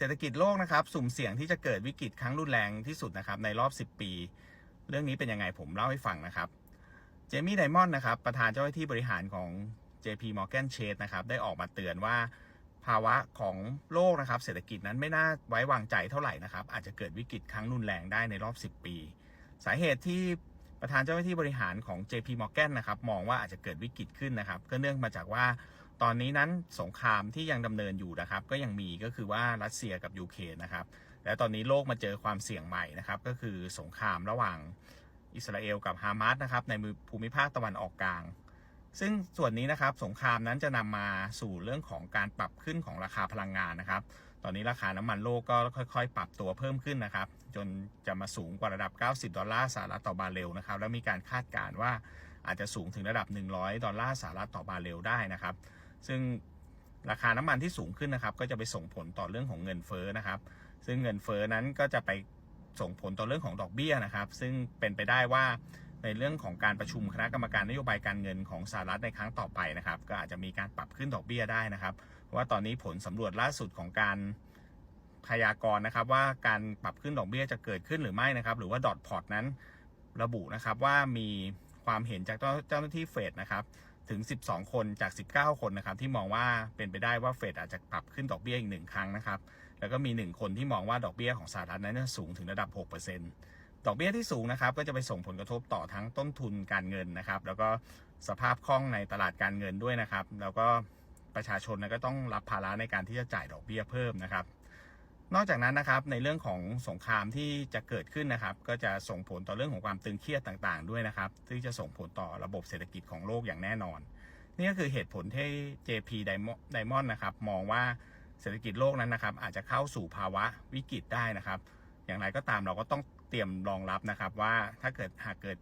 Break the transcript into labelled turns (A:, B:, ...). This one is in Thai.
A: เศรษฐกิจโลกนะครับ สุ่มเสี่ยงที่จะเกิดวิกฤตครั้งรุนแรงที่สุดนะครับในรอบ 10 ปี เรื่องนี้เป็นยังไงผมเล่าให้ฟังนะครับ เจมี่ไดมอนด์นะครับประธานเจ้าหน้าที่บริหารของ JP Morgan Chase นะครับได้ออกมาเตือนว่าภาวะของโลกนะครับเศรษฐกิจนั้นไม่น่าไว้วางใจเท่าไหร่นะครับ อาจจะเกิดวิกฤตครั้งรุนแรงได้ในรอบ 10 ปี สาเหตุที่ประธานเจ้าหน้าที่บริหารของ JP Morgan นะครับมองว่าอาจจะเกิดวิกฤตขึ้นนะครับก็เนื่องมาจากว่า ตอนนี้นั้นสงครามที่ยังดำเนินอยู่นะครับ ก็ยังมีก็คือว่ารัสเซียกับยูเครนนะครับ และตอนนี้โลกมาเจอความเสี่ยงใหม่นะครับ ก็คือสงครามระหว่างอิสราเอลกับฮามาสนะครับในภูมิภาคตะวันออกกลาง ซึ่งส่วนนี้นะครับสงครามนั้นจะนำมาสู่เรื่องของการปรับขึ้นของราคาพลังงานนะครับ ตอนนี้ราคาน้ำมันโลกก็ค่อยๆ ปรับตัวเพิ่มขึ้นนะครับ จนจะมาสูงกว่าระดับ 90 ดอลลาร์สหรัฐต่อบาร์เรลนะครับ แล้วมีการคาดการณ์ว่าอาจจะสูงถึงระดับ 100 ดอลลาร์สหรัฐต่อบาร์เรลได้นะครับ ซึ่งราคาน้ำมันที่สูงขึ้นนะครับ ก็จะไปส่งผลต่อเรื่องของเงินเฟ้อนะครับ ซึ่งเงินเฟ้อนั้นก็จะไปส่งผลต่อเรื่องของดอกเบี้ยนะครับ ซึ่งเป็นไปได้ว่าในเรื่องของการประชุมคณะกรรมการนโยบายการเงินของสหรัฐในครั้งต่อไปนะครับ ก็อาจจะมีการปรับขึ้นดอกเบี้ยได้นะครับว่าตอนนี้ผลสำรวจล่าสุดของการพยากรณ์นะครับ ว่าการปรับขึ้นดอกเบี้ยจะเกิดขึ้นหรือไม่นะครับ หรือว่าดอทพอตนั้นระบุนะครับว่ามีความเห็นจากเจ้าหน้าที่เฟดนะครับ ถึง 12 คนจาก 19 คนนะครับ ที่มองว่าเป็นไปได้ว่าเฟดอาจจะปรับขึ้นดอกเบี้ยอีกหนึ่งครั้งนะครับ แล้วก็มี 1 คนที่มองว่าดอกเบี้ยของสหรัฐนั้นจะสูงถึงระดับ 6%ดอกเบี้ยที่สูงนะครับ ก็จะไปส่งผลกระทบต่อทั้งต้นทุนการเงินนะครับ แล้วก็สภาพคล่องในตลาดการเงินด้วยนะครับ แล้วก็ประชาชนก็ต้องรับภาระในการที่จะจ่ายดอกเบี้ยเพิ่มนะครับ นอกจากนั้นนะครับในเรื่องของสงครามที่จะเกิดขึ้นนะครับ ก็จะส่งผลต่อเรื่องของความตึงเครียดต่างๆ ด้วยนะครับที่งจะส่งผลต่อระบบเศรษฐกิจของโลกอย่างแน่นอน นี่ก็คือเหตุผลที่ JP Diamond นะครับมองว่าเศรษฐกิจโลกนั้นนะครับ อาจจะเข้าสู่ภาวะวิกฤตได้นะครับ อย่างไรก็ตามเราก็ต้องเตรียมรองรับนะครับว่าถ้าเกิดหากเกิด